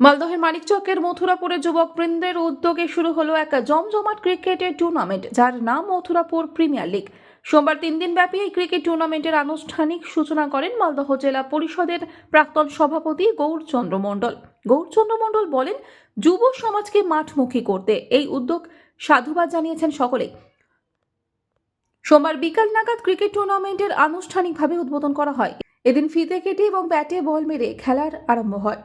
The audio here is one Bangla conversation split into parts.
মালদহের মানিকচকের মথুরাপুরে যুবক বৃন্দের উদ্যোগে শুরু হলো এক জমজমাট ক্রিকেটের টুর্নামেন্ট, যার নাম মথুরাপুর প্রিমিয়ার লিগ। সোমবার তিন দিন ব্যাপী এই ক্রিকেট টুর্নামেন্টের আনুষ্ঠানিক সূচনা করেন মালদহ জেলা পরিষদের প্রাক্তন সভাপতি গৌরচন্দ্র মণ্ডল। গৌরচন্দ্র মণ্ডল বলেন, যুব সমাজকে মাঠমুখী করতে এই উদ্যোগ সাধুবাদ জানিয়েছেন সকলে। সোমবার বিকাল নাগাদ ক্রিকেট টুর্নামেন্টের আনুষ্ঠানিকভাবে উদ্বোধন করা হয়। এদিন ফিতে কেটে এবং ব্যাটে বল মেরে খেলার আরম্ভ হয়।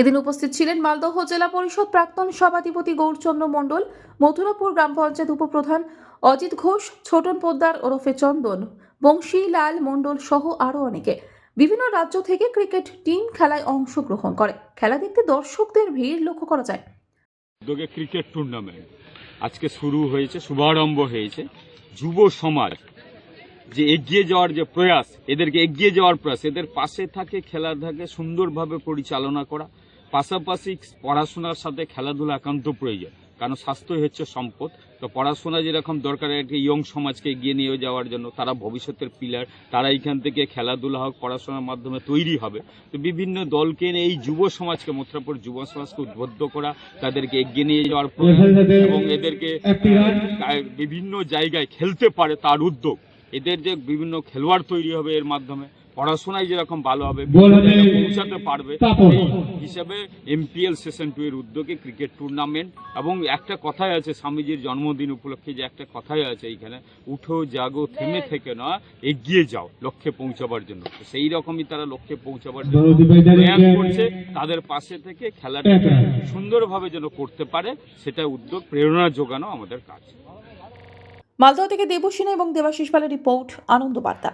এদিন উপস্থিত ছিলেন মালদহ জেলা পরিষদ প্রাক্তন সভাধিপতি গৌরচন্দ্র মণ্ডল, মথুরাপুর গ্রাম পঞ্চায়েত উপপ্রধান অজিত ঘোষ, ছোটন পোদ্দার, ওরফে চন্দন বংশীলাল মণ্ডল সহ আরও অনেকে। বিভিন্ন রাজ্য থেকে ক্রিকেট টিম খেলায় অংশগ্রহণ করে। খেলা দেখতে দর্শকদের ভিড় লক্ষ্য করা যায়। উদ্যোগে ক্রিকেট টুর্নামেন্ট আজকে শুরু হয়েছে, শুভারম্ভ হয়েছে। যুব সমাজ যে এগিয়ে যাওয়ার যে প্রয়াস, এদেরকে এগিয়ে যাওয়ার প্রয়াস, এদের পাশে থাকে, খেলা থাকে, সুন্দরভাবে পরিচালনা করা। পাশাপাশি পড়াশোনার সাথে খেলাধুলা একান্ত প্রয়োজন। কারণ স্বাস্থ্যই হচ্ছে সম্পদ। তো পড়াশোনা যেরকম দরকার একটা ইয়ং সমাজকে এগিয়ে নিয়ে যাওয়ার জন্য তারা ভবিষ্যতের পিলার তারা এইখান থেকে খেলাধুলা হোক পড়াশোনার মাধ্যমে তৈরি হবে। তো বিভিন্ন দলকে এই যুব সমাজকে মথুরাপুর যুব সমাজকে উদ্বুদ্ধ করা তাদেরকে এগিয়ে নিয়ে যাওয়ার এবং এদেরকে বিভিন্ন জায়গায় খেলতে পারে তার উদ্যোগ। এদের যে বিভিন্ন খেলোয়াড় তৈরি হবে এর মাধ্যমে। পড়াশোনায় যেরকম ভালো হবে পৌঁছাতে পারবে হিসাবে এমপিএল সেশন টু এর উদ্যোগে ক্রিকেট টুর্নামেন্ট এবং একটা কথাই আছে স্বামীজির জন্মদিন উপলক্ষে যে একটা কথাই আছে এইখানে উঠো জাগো থেমে থেকে না এগিয়ে যাও লক্ষ্যে পৌঁছাবার জন্য। সেই রকমই তারা লক্ষ্যে পৌঁছাবার জন্য প্রয়াস করছে। তাদের পাশে থেকে খেলাটাকে সুন্দরভাবে যেন করতে পারে সেটা উদ্যোগ প্রেরণা যোগানো আমাদের কাজ। মালদহ থেকে দেবসিনা এবং দেবাশিস পালের রিপোর্ট আনন্দ বার্তা